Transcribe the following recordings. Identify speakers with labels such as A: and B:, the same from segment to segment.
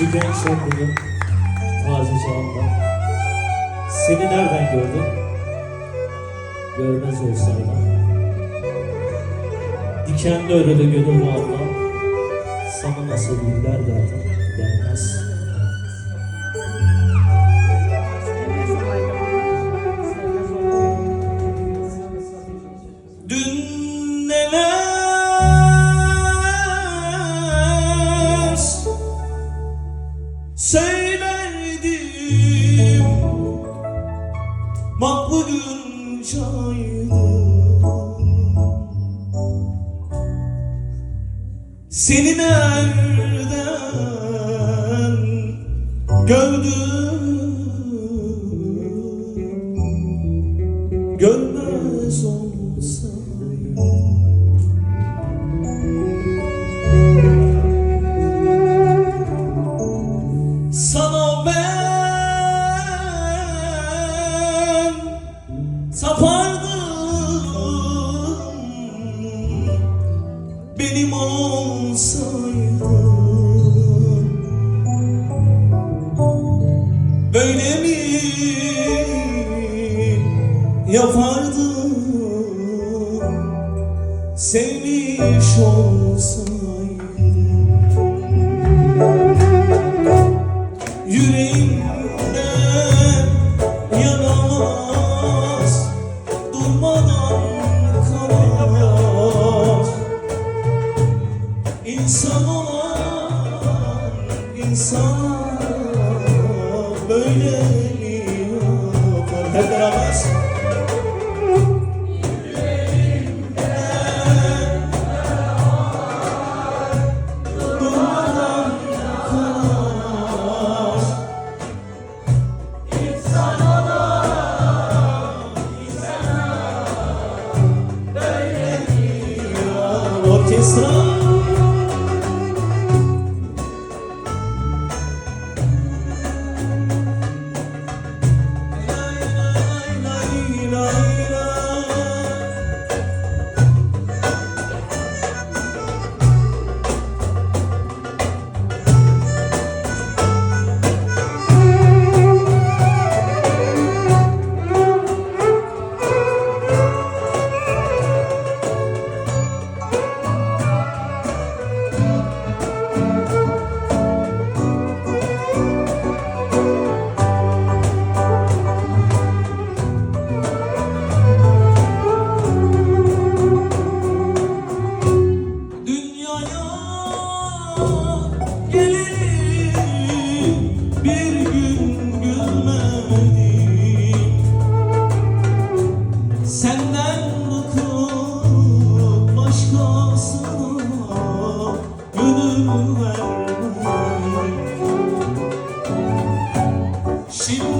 A: Gençler bugün taze çağında Seni nereden gördüm? Görmez olsaydım. Dikenli örülü gönül bağla Sana nasıl güller derdim gelmez. Dün neler Seni nereden gördüm Görmez olsaydım Sana Benim olsaydın Böyle mi yapardın Sevmiş olsaydın Böyle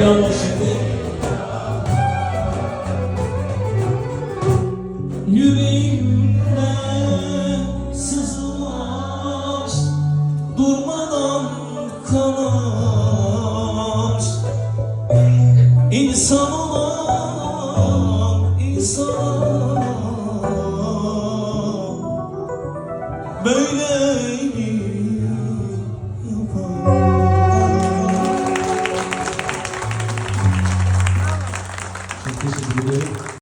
A: uyandı şimdi. Yüreğimde durmadan kanar. İnsan olan